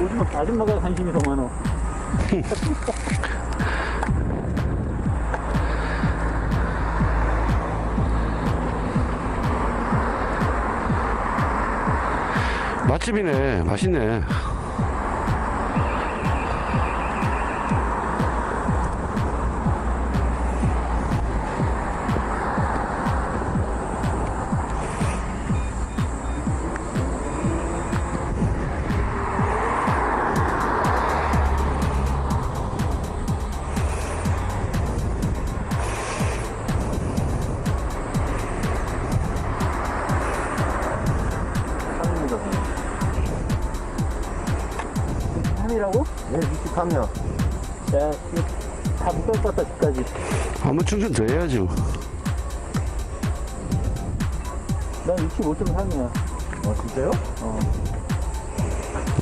요즘 아줌마가 관심이 더 많아. 맛집이네. 맛있네. 집까지. 한번 충전 더 해야죠. 난 65.3이야. 어, 진짜요? 어.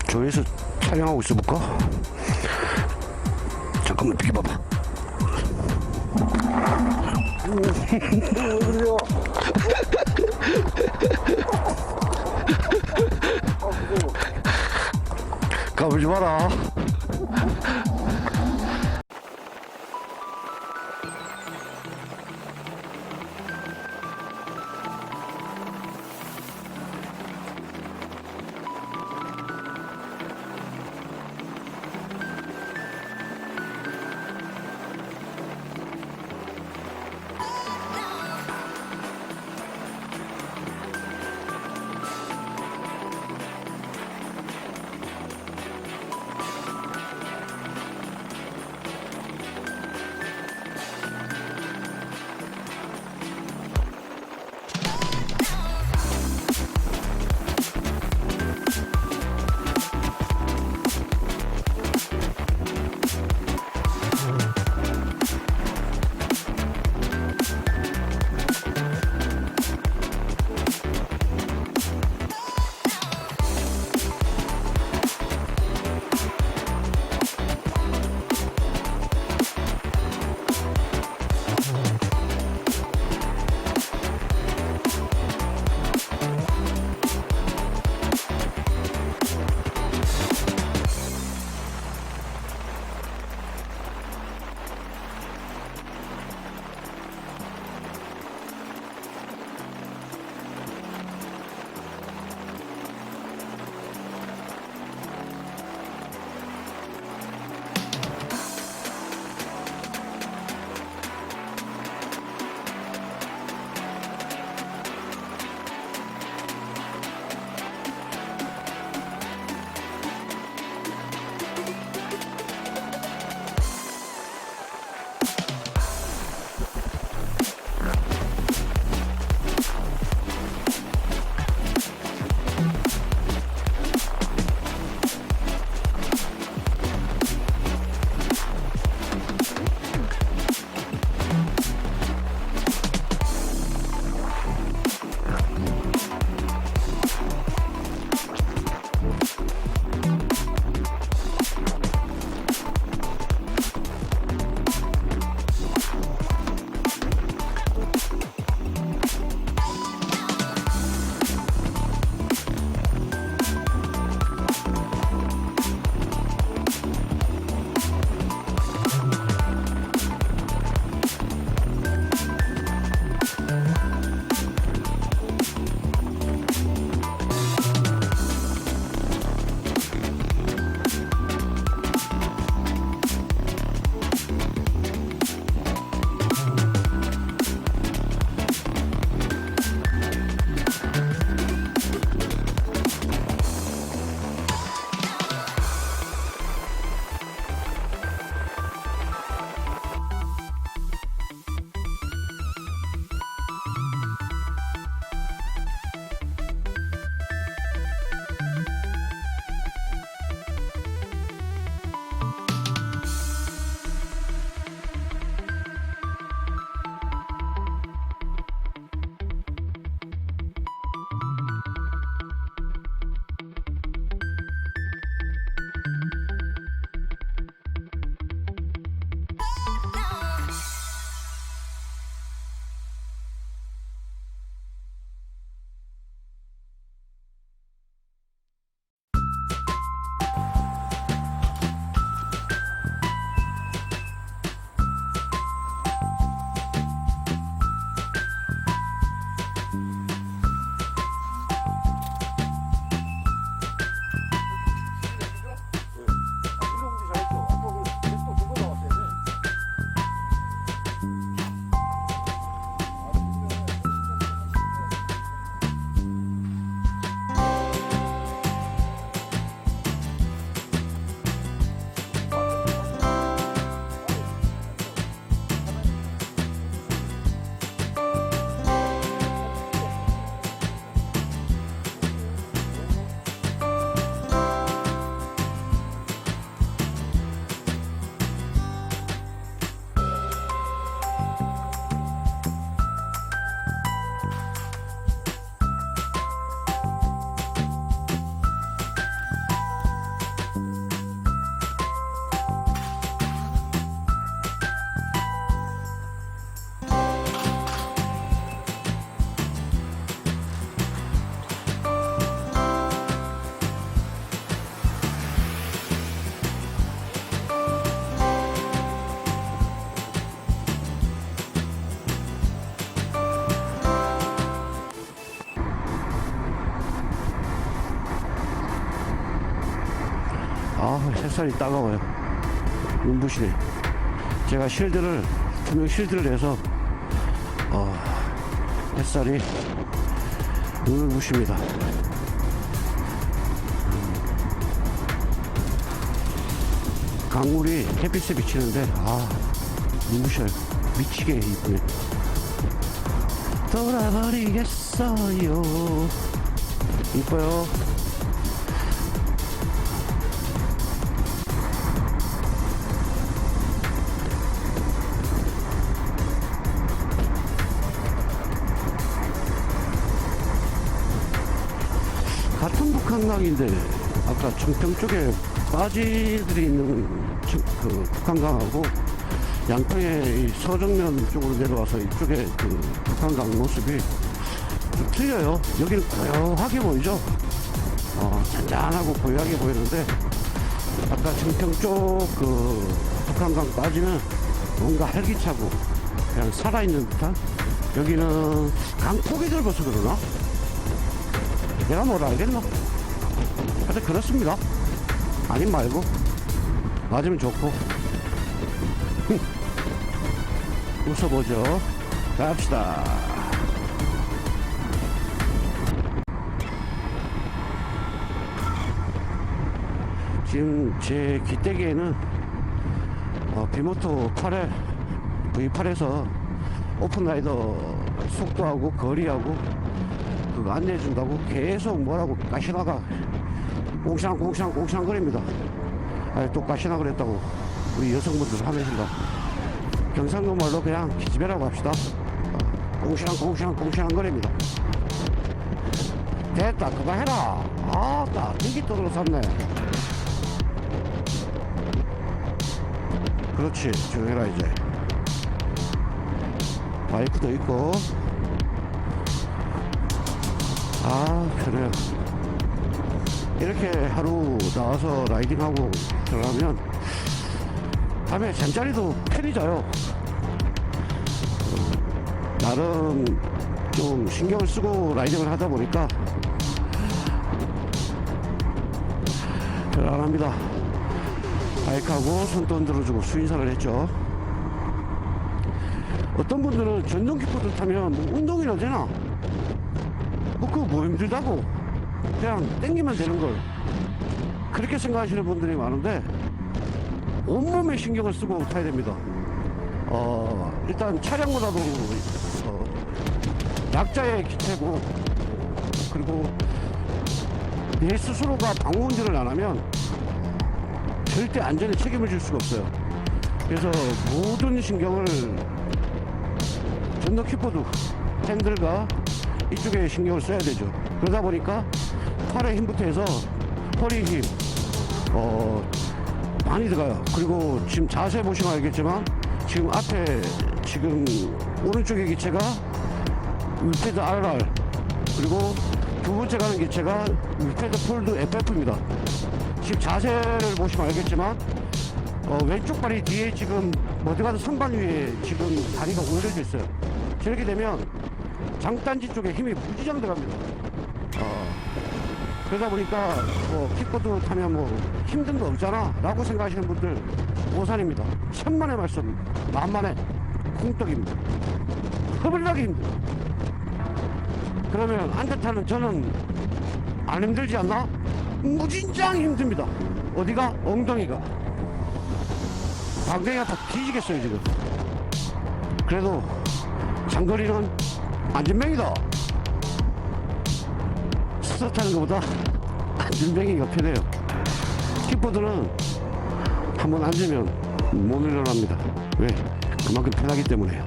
저기서 촬영하고 있어볼까? 잠깐만 비켜봐봐. 왜 그래요? 가보지 마라. 햇살이 따가워요. 눈부시네. 제가 실드를, 투명 실드를 해서, 어, 햇살이 눈을 부십니다. 강물이 햇빛에 비치는데, 아, 눈부셔요. 미치게 이쁘네. 돌아버리겠어요. 이뻐요. 같은 북한강인데 아까 청평 쪽에 빠지들이 있는 청- 그 북한강하고 양평의 이 서정면 쪽으로 내려와서 이쪽에 그 북한강 모습이 좀 틀려요. 여기는 고요하게 보이죠? 어, 잔잔하고 고요하게 보이는데 아까 청평 쪽 그 북한강 빠지면 뭔가 활기차고 그냥 살아있는 듯한 여기는 강폭이 넓어서 그러나? 내가 뭘 알겠노? 하여튼 그렇습니다. 아님 말고 맞으면 좋고 웃어보죠. 갑시다. 지금 제 기대기에는 어, 비모토 8에 V8에서 오픈라이더 속도하고 거리하고 그거 안내해준다고 계속 뭐라고 까시나가 꽁시랑 꽁시랑 꽁시랑 거립니다. 아니 또 까시나 그랬다고 우리 여성분들 하면서 경상도 말로 그냥 기집애라고 합시다. 어, 꽁시랑 꽁시랑 꽁시랑 거립니다. 됐다 그거 해라. 아따 되게 떨어졌네. 그렇지 조용해라 이제. 마이크도 있고 아 그래요. 이렇게 하루 나와서 라이딩하고 들어가면 밤에 잠자리도 편히 자요. 어, 나름 좀 신경을 쓰고 라이딩을 하다 보니까 편안합니다. 바이크하고 손도 흔들어주고 수인사를 했죠. 어떤 분들은 전동 킥보드 타면 뭐 운동이나 되나 뭐 그거 뭐 힘들다고. 그냥 땡기면 되는 걸. 그렇게 생각하시는 분들이 많은데 온몸에 신경을 쓰고 타야 됩니다. 어 일단 차량보다도 어, 약자의 기체고 그리고 내 스스로가 방어 운전을 안 하면 절대 안전에 책임을 질 수가 없어요. 그래서 모든 신경을 전동 킥보드 핸들과 이쪽에 신경을 써야 되죠. 그러다 보니까 팔의 힘부터 해서 허리 힘, 어, 많이 들어가요. 그리고 지금 자세 보시면 알겠지만 지금 앞에 지금 오른쪽의 기체가 위패드 RR 그리고 두 번째 가는 기체가 위패드 폴드 FF입니다. 지금 자세를 보시면 알겠지만 어, 왼쪽 발이 뒤에 지금 머드가드 선반 위에 지금 다리가 올려져 있어요. 저렇게 되면 장단지 쪽에 힘이 무지장 들어갑니다. 어, 그러다 보니까 뭐 킥보드 타면 뭐 힘든 거 없잖아 라고 생각하시는 분들 오산입니다. 천만의 말씀 만만의 콩떡입니다. 허블나게 힘들어. 그러면 앉아 타는 저는 안 힘들지 않나? 무진장 힘듭니다. 어디가? 엉덩이가. 방댕이가 다 뒤지겠어요 지금. 그래도 장거리는 안전뱅이다. 스타 타는 것보다 안전뱅이가 편해요. 킥보드는 한번 앉으면 못 일어납니다. 왜? 그만큼 편하기 때문에요.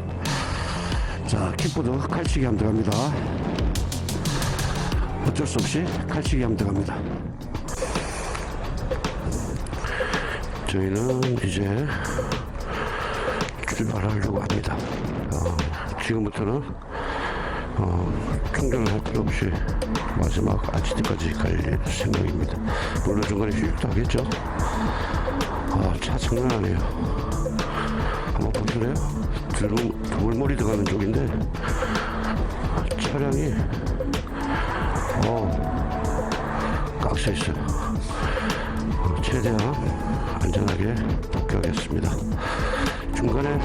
자, 킥보드 칼치기 하면 들어갑니다. 어쩔 수 없이 칼치기 하면 들어갑니다. 저희는 이제 출발하려고 합니다. 어, 지금부터는 어, 충전을 할 필요 없이 마지막 아지트까지 갈 생각입니다. 물론 중간에 휴식도 하겠죠. 아, 차 장난 아니에요. 한번 보실래요? 드물, 드물머리 들어가는 쪽인데 차량이 어, 꽉차 있어요. 최대한 안전하게 복귀하겠습니다. 중간에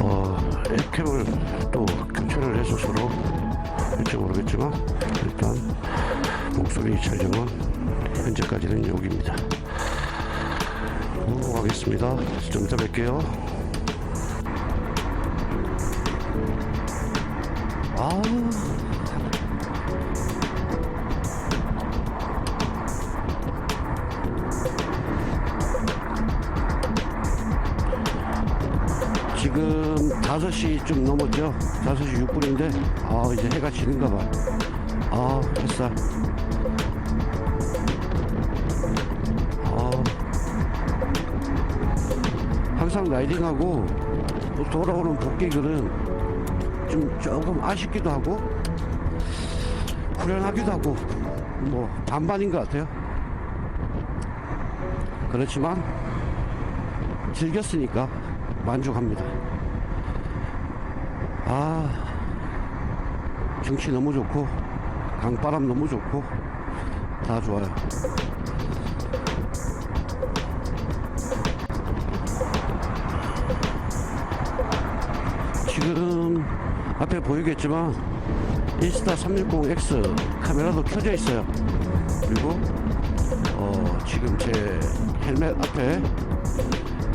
어, 액캠을 또 교체를 서로 될지 모르겠지만 일단 목소리 촬영은 현재까지는 여기입니다. 넘어가겠습니다. 좀 이따 뵐게요. 아. 5시 좀 넘었죠? 5시 6분인데, 아, 이제 해가 지는가 봐. 아, 햇살. 아. 항상 라이딩하고 또 돌아오는 복귀들은 좀 조금 아쉽기도 하고, 후련하기도 하고, 뭐, 반반인 것 같아요. 그렇지만, 즐겼으니까 만족합니다. 아, 경치 너무 좋고, 강바람 너무 좋고, 다 좋아요. 지금 앞에 보이겠지만, 인스타 360X 카메라도 켜져 있어요. 그리고, 어, 지금 제 헬멧 앞에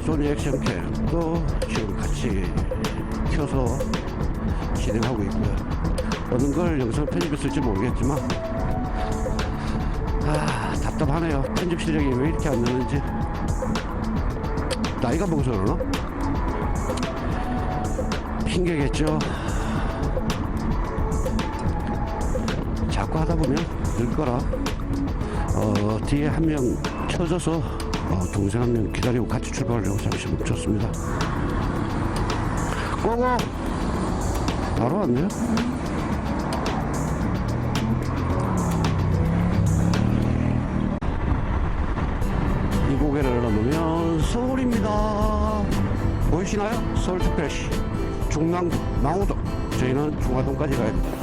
소니 액션캠도 지금 같이 켜서 진행하고 있고요. 어느 걸 영상 편집했을지 모르겠지만 아 답답하네요. 편집 실력이 왜 이렇게 안 되는지 나이가 먹어서 그러나? 핑계겠죠. 자꾸 하다 보면 늘 거라. 어, 뒤에 한 명 쳐져서 어, 동생 한 명 기다리고 같이 출발하려고 잠시 멈췄습니다. 고고! 바로 왔네요. 이 고개를 넘으면 서울입니다. 보이시나요? 서울 특별시 중랑구 망우동 저희는 중화동까지 가야 됩니다.